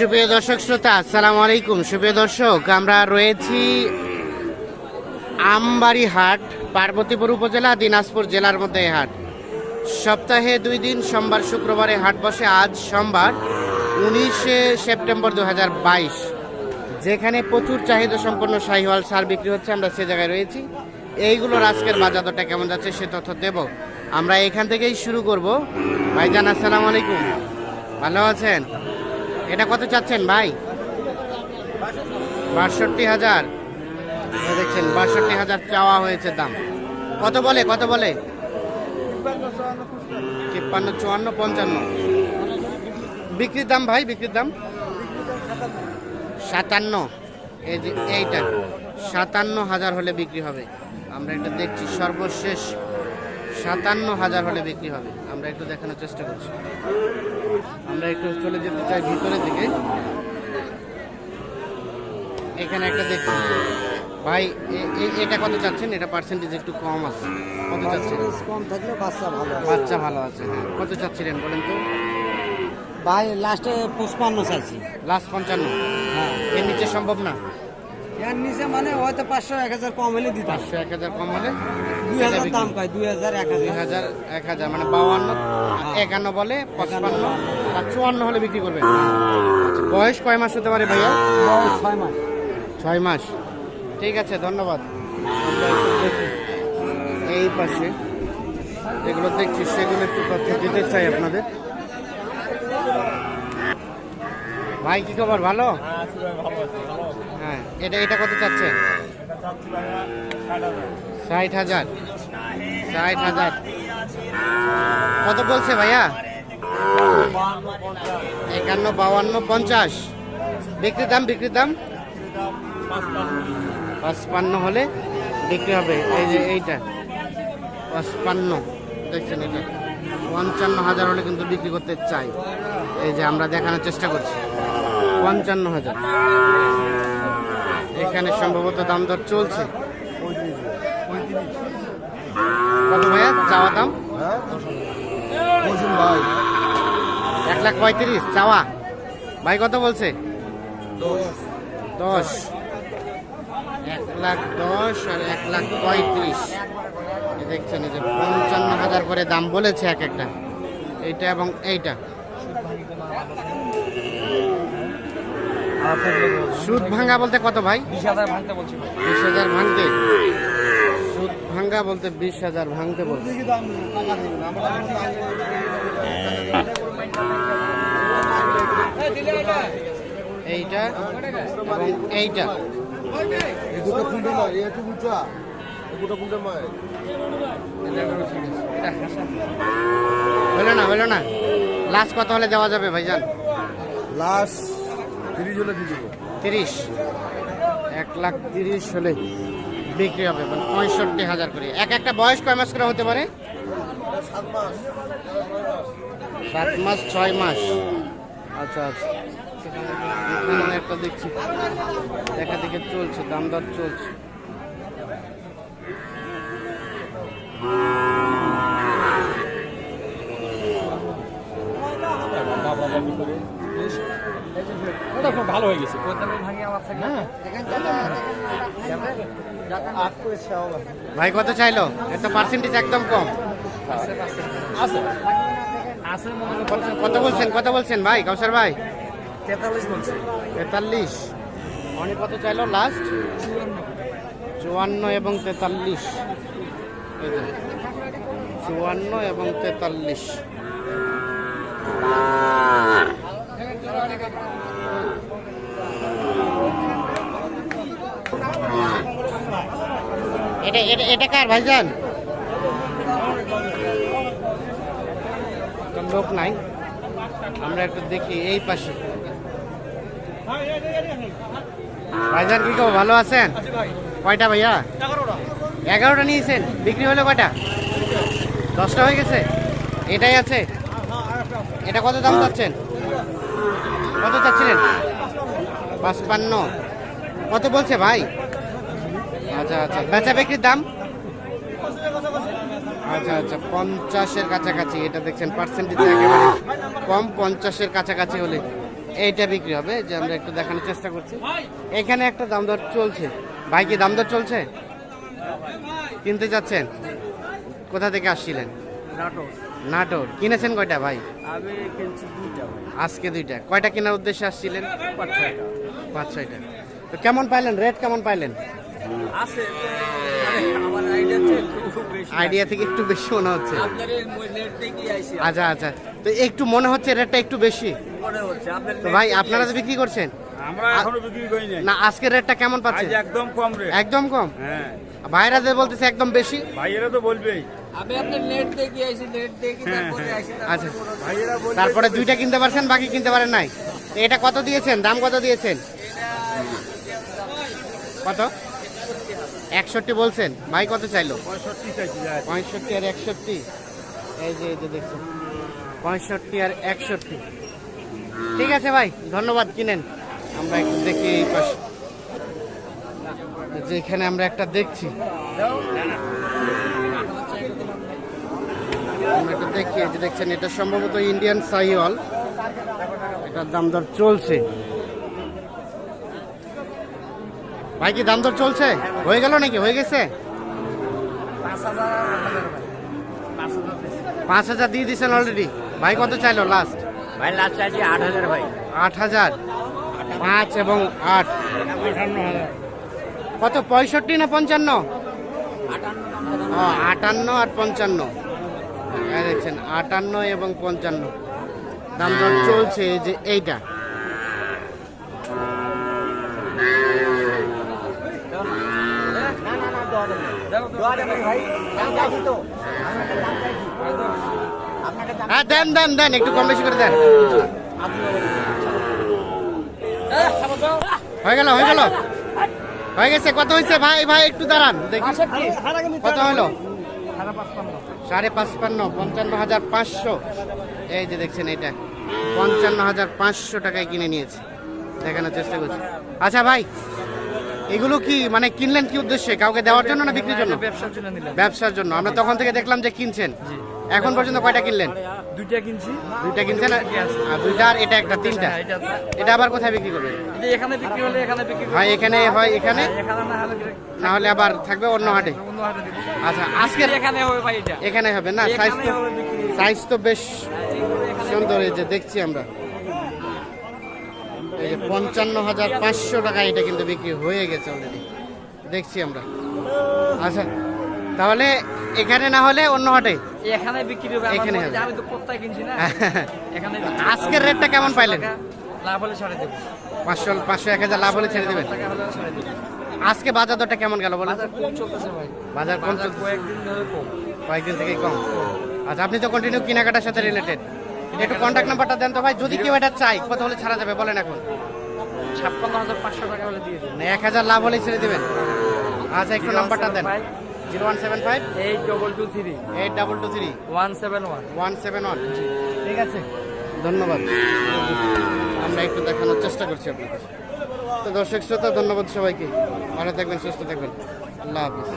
সুপ্রিয় দর্শক শ্রোতা, আসসালামু আলাইকুম। সুপ্রিয় দর্শক, আমরা রয়েছি আমবাড়ি হাট, পার্বতীপুর উপজেলা, দিনাজপুর জেলার মধ্যে হাট। সপ্তাহে দুই দিন, সোমবার, শুক্রবারে হাট বসে, আজ সোমবার, উনিশে সেপ্টেম্বর দু হাজার বাইশ। যেখানে প্রচুর চাহিদা সম্পন্ন শাহিওয়াল সার বিক্রি হচ্ছে, আমরা সে জায়গায় রয়েছি। এইগুলোর আজকের বাজার দরটা কেমন যাচ্ছে, সে তথ্য দেব। আমরা এখান থেকেই শুরু করব। ভাইজান, আসসালামু আলাইকুম। ভালো আছেন? এটা কত চাচ্ছেন ভাই? বাষট্টি হাজার। দেখছেন, বাষট্টি হাজার চাওয়া হয়েছে দাম। কত বলে কত বলে? তিপ্পান্ন, চুয়ান্ন, পঞ্চান্ন। বিক্রির দাম ভাই, বিক্রির দাম? সাতান্ন। এই যে এইটা, সাতান্ন হাজার হলে বিক্রি হবে। আমরা এটা দেখছি সর্বশেষ সাতান্ন হাজার হলে বিক্রি হবে। আমরা একটু দেখানোর চেষ্টা করছি। আমরা একটু চলে যেতে চাই ভিতরের দিকে। এখানে একটা দেখছি ভাই এটা কত চাচ্ছেন? এটা পার্সেন্টেজ একটু কম আছে। কত চাচ্ছেন? কম থাকলে বাচ্চা ভালো আছে। বাচ্চা ভালো আছে হ্যাঁ। কত চাচ্ছিলেন বলেন তো? ভাই লাস্টে পুষ্পান্ন চাইছি। লাস্ট পঞ্চান্ন? হ্যাঁ। এর নিচে সম্ভব না? এর নিচে মানে হয়তো পাঁচশো এক হাজার কম হলে দিতাম। পাঁচশো এক হাজার কম হলে দুই হাজার দাম কয়? দুই হাজার এক দুই হাজার হাজার এক হাজার মানে বাউান্ন একান্ন বলে পঁচপান্ন আর চুয়ান্ন হলে বিক্রি করবেন। আচ্ছা, বয়স কয় মাস হতে পারে ভাইয়া? ছয় মাস। ছয় মাস। ঠিক আছে ধন্যবাদ। এই পাশে যেগুলো দেখছি সেগুলো একটু তথ্য দিতে চাই আপনাদের। ভাই কি খবর? ভালো? হ্যাঁ এটা এটা কত চাচ্ছে? ষাট হাজার। ষাট হাজার। কত বলছে ভাইয়া? একান্ন বাউান্ন পঞ্চাশ। বিক্রির দাম বিক্রির দাম? পাঁচপান্ন হলে বিক্রি হবে। এই যে এইটা। পাঁচপান্ন। দেখছেন এটা? পঞ্চান্ন হাজার হলে কিন্তু বিক্রি করতে চাই। এই যে আমরা দেখানোর চেষ্টা করছি। পঞ্চান্ন হাজার। এখানে সম্ভবত দাম দর চলছে। চাওয়া দাম? এক লাখ পঁয়ত্রিশ, চাওয়া। ভাই কত বলছে? দশ। এক লাখ দশ আর এক লাখ পঁয়ত্রিশ। দেখছেন, এই যে পঞ্চান্ন হাজার করে দাম বলেছে এক একটা। এইটা এবং এইটা। সুদ ভাঙ্গা বলতে কত ভাই? বিশ হাজার ভাঙতে বলছি বিশ হাজার ভাঙতে? সুদ ভাঙ্গা বলতে বিশ হাজার ভাঙতে বলছে। এইটা এইটা। দুটো কুইন্টাল নয় একটু উঁচা দুটো কুইন্টাল নয় হলো না হলো না। লাস্ট কত হলে দেওয়া যাবে ভাইজান? লাস্ট তিরিশ এক লাখ তিরিশ হলে বিক্রি হবে মানে পঁয়ষট্টি হাজার করে। এক একটা বয়স কয় মাস করে হতে পারে? সাত মাস ছয় মাস। আচ্ছা আচ্ছা। এখানে একটা দেখছি। দেখা দেখে চলছে দাম দর চলছে। ওটা খুব ভালো হয়ে গেছে। ভাই কত চাইলো? এত পার্সেন্টেজ একদম কম। মনে হয়। কত- বলছেন কত বলছেন ভাই কাউসার ভাই? তেতাল্লিশ বলছি। তেতাল্লিশ। অনেক কত চাইলো লাস্ট চুয়ান্ন। এবং তেতাল্লিশ। চুয়ান্ন এবং তেতাল্লিশ। এটা এটা কার ভাইজান? লোক নাই। আমরা একটু দেখি এই পাশে। ভাইজান, কি খবর? ভালো আছেন? কয়টা ভাইয়া? এগারোটা নিয়েছেন। বিক্রি হলো কয়টা? দশটা হয়ে গেছে? এটাই আছে? এটা কত দাম চাচ্ছেন? কত চাচ্ছিলেন? পাঁচপান্ন। কত বলছে ভাই? আচ্ছা আচ্ছা। বেচা বিক্রির দাম? আচ্ছা আচ্ছা। পঞ্চাশের কাছাকাছি এটা দেখছেন পার্সেন্টেজ একেবারে কম পঞ্চাশের কাছাকাছি হলে এইটা বিক্রি হবে। যে আমরা একটু দেখানোর চেষ্টা করছি। এখানে একটা দাম দর চলছে। ভাই কি দাম দর চলছে? কিনতে যাচ্ছেন? কোথা থেকে আসছিলেন? নাটোর। কিনেছেন কয়টা ভাই? আজকে দুইটা। কয়টা কেনার উদ্দেশ্যে আসছিলেন? পাঁচ ছয়টা। তো কেমন পাইলেন? রেট কেমন পাইলেন? আছে আমার আইডিয়া একটু বেশি আইডিয়া থেকে একটু বেশি মনে হচ্ছে। আচ্ছা আচ্ছা। তো একটু মনে হচ্ছে রেটটা একটু বেশি? মনে হচ্ছে তো ভাই আপনারা তো বিক্রি করছেন আমরা এখনও বিক্রি করি নাই। না আজকের রেটটা কেমন আজ পাচ্ছেন একদম কম রেট একদম কম? হ্যাঁ। ভাইরা যে বলতেছে একদম বেশি? ভাইয়েরা তো বলবেই। আমি আপনার নেট দেখি আইছি নেট দেখি তারপরে আইছি আচ্ছা। ভাইয়েরা বলবে তারপরে দুইটা কিনতে পারছেন বাকি কিনতে পারেন নাই। এটা কত দিয়েছেন? দাম কত দিয়েছেন? কত? একষট্টি বলছেন? ভাই কত চাইলো? পঁয়ষট্টি আর একষট্টি? এই যে এই যে দেখছেন। পঁয়ষট্টি আর একষট্টি। ঠিক আছে ভাই ধন্যবাদ কিনেন। আমরা একটু দেখি এই পাশে। যে এখানে আমরা একটা দেখছি। আমরা একটু দেখি যে দেখছেন এটা সম্ভবত ইন্ডিয়ান সাইওয়াল এটার দাম দর চলছে। ভাই কি দাম দর চলছে? হয়ে গেল নাকি? হয়ে গেছে? পাঁচ হাজার দিয়ে দিয়েছেন অলরেডি ভাই কত চাইলো লাস্ট ভাই লাস্ট চাইছি আট হাজার ভাই। আট হাজার? পাঁচ এবং আট। কত পঁয়ষট্টি না পঞ্চান্ন? ও আটান্ন আর পঞ্চান্ন। দেখছেন আটান্ন এবং পঞ্চান্ন। দাম দর চলছে যে এইটা। হ্যাঁ দেন দেন দেন, একটু কম বেশি করে দেন। হয়ে গেল হয়ে গেল। হয়ে গেছে, কত হয়েছে? ভাই ভাই, একটু দাঁড়ান, দেখি। কত হলো? সাড়ে পাঁচপান্ন, পঞ্চান্ন হাজার পাঁচশো। এই যে দেখছেন এটা পঞ্চান্ন হাজার পাঁচশো টাকায় কিনে নিয়েছে। দেখানোর চেষ্টা করছি। আচ্ছা ভাই এগুলো কি মানে কিনলেন কি উদ্দেশ্যে? কাউকে দেওয়ার জন্য না বিক্রির জন্য? ব্যবসার জন্য নিলাম। ব্যবসার জন্য। আমরা তখন থেকে দেখলাম যে কিনছেন। এখন পর্যন্ত কয়টা কিনলেন? দুইটা কিনছি। দুইটা কিনছেন আর- দুইটা আর এটা একটা তিনটা। হ্যাঁ, এটা আবার কোথায় বিক্রি করবেন? এখানে বিক্রি হলে এখানে বিক্রি হয় এখানে হয় এখানে। এখানে না হলে আবার থাকবে অন্য হাটে। আচ্ছা আজকে এখানে হবে ভাই এটা। এখানে হবে না সাইজ তো সাইজ তো বেশ সুন্দর এই যে দেখছি আমরা। পঞ্চান্ন হাজার পাঁচশো টাকা এটা কিন্তু বিক্রি হয়ে গেছে অলরেডি দেখছি আমরা। আচ্ছা তাহলে এখানে না হলে অন্য হাটে? এখানে বিক্রি হবে এখানে আমি তো কিনছি না। এখানে আজকের রেটটা কেমন পাইলেন? লাভ হলে ছাড়ে দেবো। পাঁচশো পাঁচশো এক হাজার লাভ হলে ছেড়ে দেবেন? আজকে বাজার দরটা কেমন গেল বলেন? বাজার কম চলতেছে ভাই। বাজার কম চলতেছে? কয়েকদিন ধরে কম। কয়েকদিন থেকে কম। আচ্ছা আপনি তো কন্টিনিউ কেনাকাটার সাথে রিলেটেড একটু কন্ট্যাক্ট নাম্বারটা দেন তো ভাই। যদি কেউ এটা চাই কত হলে ছাড়া যাবে বলেন এখন। ছাপ্পান্ন হাজার পাঁচশো টাকা হলে দিয়ে দিন মানে এক হাজার লাভ হলে ছেড়ে দেবেন। আচ্ছা একটু নাম্বারটা দেন। Zero one seven five. Eight double two three. Eight double two three. One seven one. One seven one. ঠিক আছে। ধন্যবাদ। আমরা একটু দেখানোর চেষ্টা করছি আপনাদের। তো দর্শক শ্রোতা ধন্যবাদ সবাইকে। ভালো থাকবেন সুস্থ থাকবেন। আল্লাহ হাফিজ।